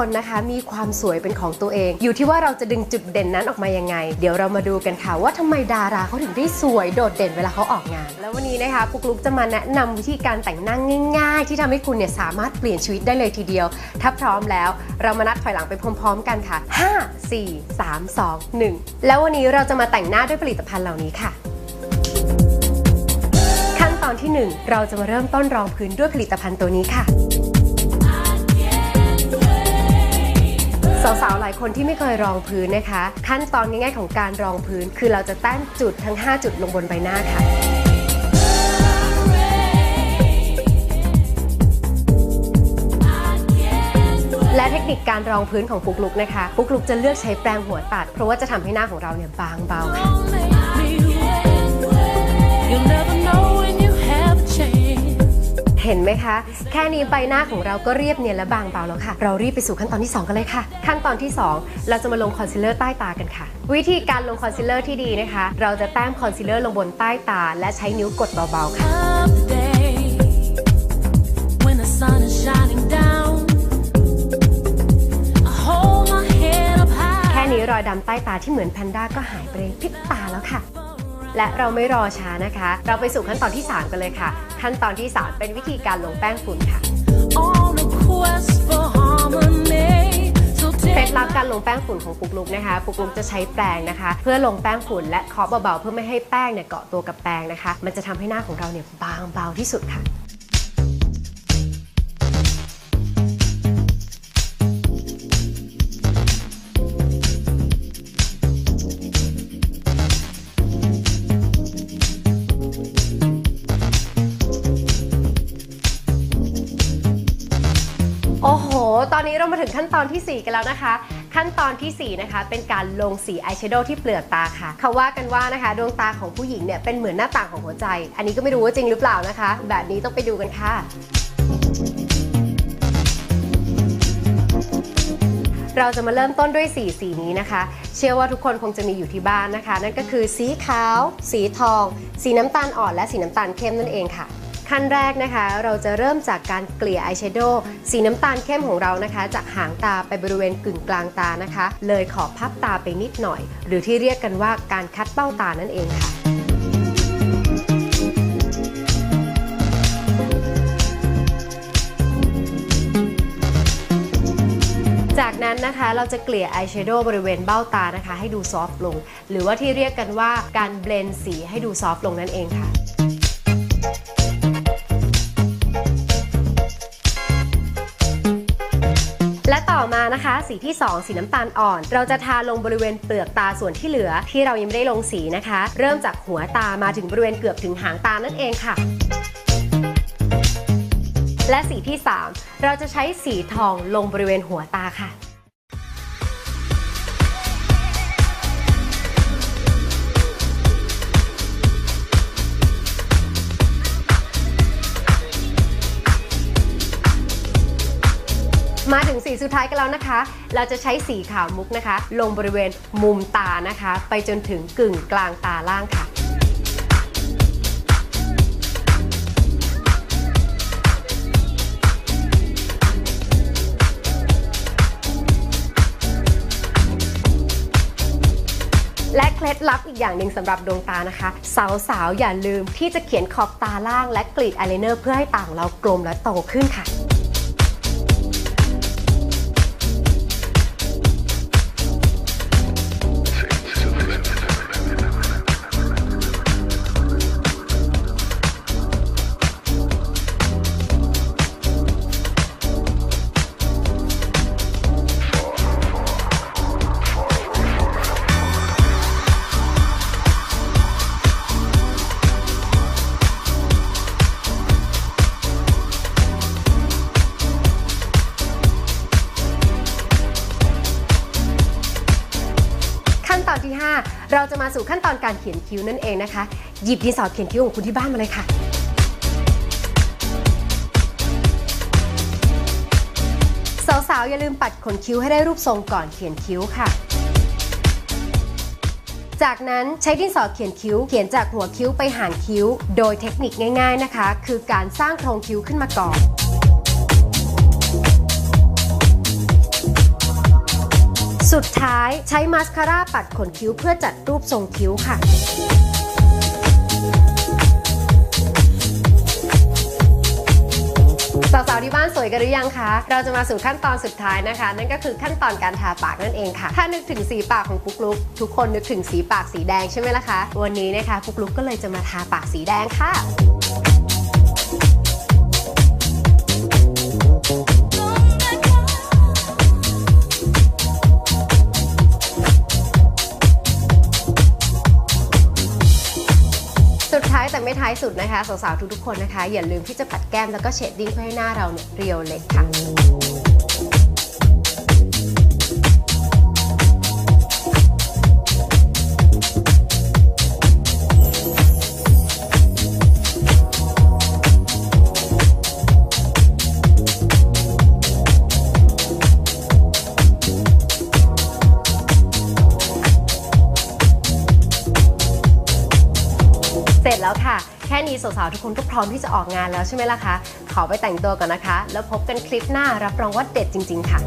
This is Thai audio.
คนนะคะมีความสวยเป็นของตัวเอง อยู่ที่ว่าเราจะดึงจุดเด่นนั้นออกมายังไง เดี๋ยวเรามาดูกันค่ะว่าทำไมดาราเขาถึงได้สวยโดดเด่นเวลาเขาออกงาน แล้ววันนี้นะคะปุกลุกจะมาแนะนำวิธีการแต่งหน้าง่าย ๆ ที่ทำให้คุณเนี่ยสามารถเปลี่ยนชีวิตได้เลยทีเดียว ถ้าพร้อมแล้ว เรามานัดถอยหลังไปพร้อม ๆ กันค่ะ 5 4 3 2 1 แล้ววันนี้เราจะมาแต่งหน้าด้วยผลิตภัณฑ์เหล่านี้ค่ะขั้นตอนที่ 1 เราจะมาเริ่มต้นรองพื้นด้วยผลิตภัณฑ์ตัวนี้ค่ะ สาวๆ หลายคนที่ไม่เคยรองพื้นนะคะ ขั้นตอนง่ายๆของการรองพื้น คือเราจะแต้มจุดทั้ง 5 จุดลงบนใบหน้าค่ะและเทคนิคการรองพื้นของปุกลุกนะคะปุกลุกจะเลือกใช้แปรงหัวตัด เพราะว่าจะทำให้หน้าของเราเนี่ยบางเบาค่ะ ห็นไหมคะ แค่นี้ใบหน้าของเราก็เรียบเนียนและบางเบาแล้วค่ะ เรารีบไปสู่ขั้นตอนที่ 2 กันเลยค่ะ ขั้นตอนที่ 2 เราจะมาลงคอนซีลเลอร์ใต้ตากันค่ะ วิธีการลงคอนซีลเลอร์ที่ดีนะคะ เราจะแต้มคอนซีลเลอร์ลงบนใต้ตา และใช้นิ้วกดเบาๆค่ะ Of the day when the sun is shining down. I hold my head up high. แค่นี้รอยดำใต้ตาที่เหมือนแพนด้าก็หายไปในพริบตาแล้วค่ะ และเราไม่รอช้านะคะ เราไปสู่ขั้นตอนที่ 3 กันเลยค่ะ ขั้นตอนที่ 3 เป็นวิธีการลงแป้งฝุ่นค่ะเคล็ดลับการลงแป้งฝุ่นของปุกลุกนะคะปุกลุกจะใช้แปรงนะคะ เพื่อลงแป้งฝุ่นและเคาะเบาๆเพื่อไม่ให้แป้งเนี่ยเกาะตัวกับแปรงนะคะ มันจะทำให้หน้าของเราเนี่ยบางเบาที่สุดค่ะ อนทีสี่ 4 กันแล้วนะคะ ขั้นตอนทีสี่ 4 นะคะ เป็นการลงสีอายแชโดว์ที่เปลือกตาค่ะเขาว่ากันว่านะคะ ดวงตาของผู้หญิงเนี่ยเป็นเหมือนหน้าต่างของหัวใจ อันนี้ก็ไม่รู้ว่าจริงหรือเปล่านะคะ แบบนี้ต้องไปดูกันค่ะเราจะมาเริ่มต้นด้วยสีสีนี้นะคะ เชื่อว่าทุกคนคงจะมีอยู่ที่บ้านนะคะ นั่นก็คือสีขาว สีทอง สีน้ำตาลอ่อนและสีน้ำตาลเข้มนั่นเองค่ะ ขั้นแรกนะคะ เราจะเริ่มจากการเกลี่ยอายแชโดว์สีน้ำตาลเข้มของเรานะคะ จากหางตาไปบริเวณกึ่งกลางตานะคะ เลยขอบพับตาไปนิดหน่อย หรือที่เรียกกันว่าการคัดเบ้าตานั่นเองค่ะจากนั้นนะคะเราจะเกลี่ยอายแชโดว์บริเวณเบ้าตานะคะ ให้ดูซอฟต์ลง หรือว่าที่เรียกกันว่าการเบลนสีให้ดูซอฟต์ลงนั่นเองค่ะและ นะคะ สีที่ 2 สีน้ำตาลอ่อน เราจะทาลงบริเวณเปลือกตาส่วนที่เหลือ ที่เรายังไม่ได้ลงสีนะคะ เริ่มจากหัวตามาถึงบริเวณเกือบถึงหางตานั่นเองค่ะ และสีที่ 3 เราจะใช้สีทองลงบริเวณหัวตาค่ะ สีสุดท้ายกันแล้วนะคะ เราจะใช้สีขาวมุกนะคะ ลงบริเวณมุมตานะคะ ไปจนถึงกึ่งกลางตาล่างค่ะและเคล็ดลับอีกอย่างหนึ่งสำหรับดวงตานะคะ สาวๆ อย่าลืมที่จะเขียนขอบตาล่างและกรีดอายไลเนอร์เพื่อให้ตาของเรากลมและโตขึ้นค่ะ เราจะมาสู่ขั้นตอนการเขียนคิ้วนั่นเองนะคะ หยิบดินสอเขียนคิ้วของคุณที่บ้านมาเลยค่ะสาวๆอย่าลืมปัดขนคิ้วให้ได้รูปทรงก่อนเขียนคิ้วค่ะ จากนั้นใช้ดินสอเขียนคิ้ว เขียนจากหัวคิ้วไปหางคิ้ว โดยเทคนิคง่าย ๆนะคะ คือการสร้างโครงคิ้วขึ้นมาก่อน สุดท้ายใช้มาสคาร่าปัดขนคิ้วเพื่อจัดรูปทรงคิ้วค่ะสาวๆที่บ้านสวยกันหรือยังคะ เราจะมาสู่ขั้นตอนสุดท้ายนะคะ นั่นก็คือขั้นตอนการทาปากนั่นเองค่ะ ถ้านึกถึงสีปากของปุ๊กลุกทุกคนนึกถึงสีปากสีแดงใช่ไหมล่ะคะ วันนี้นะคะปุ๊กลุกก็เลยจะมาทาปากสีแดงค่ะ สุดท้ายแต่ไม่ท้ายสุดนะคะสาวๆทุกๆคนนะคะ อย่าลืมที่จะปัดแก้มแล้วก็เชดดิ้งเพื่อให้หน้าเราเนี่ยเรียวเล็กค่ะ จแล้วค่ะ แค่นี้สาวๆทุกคนก็พร้อมที่จะออกงานแล้วใช่ไหมล่ะคะ ขอไปแต่งตัวก่อนนะคะ แล้วพบกันคลิปหน้ารับรองว่าเด็ดจริง ๆ ค่ะ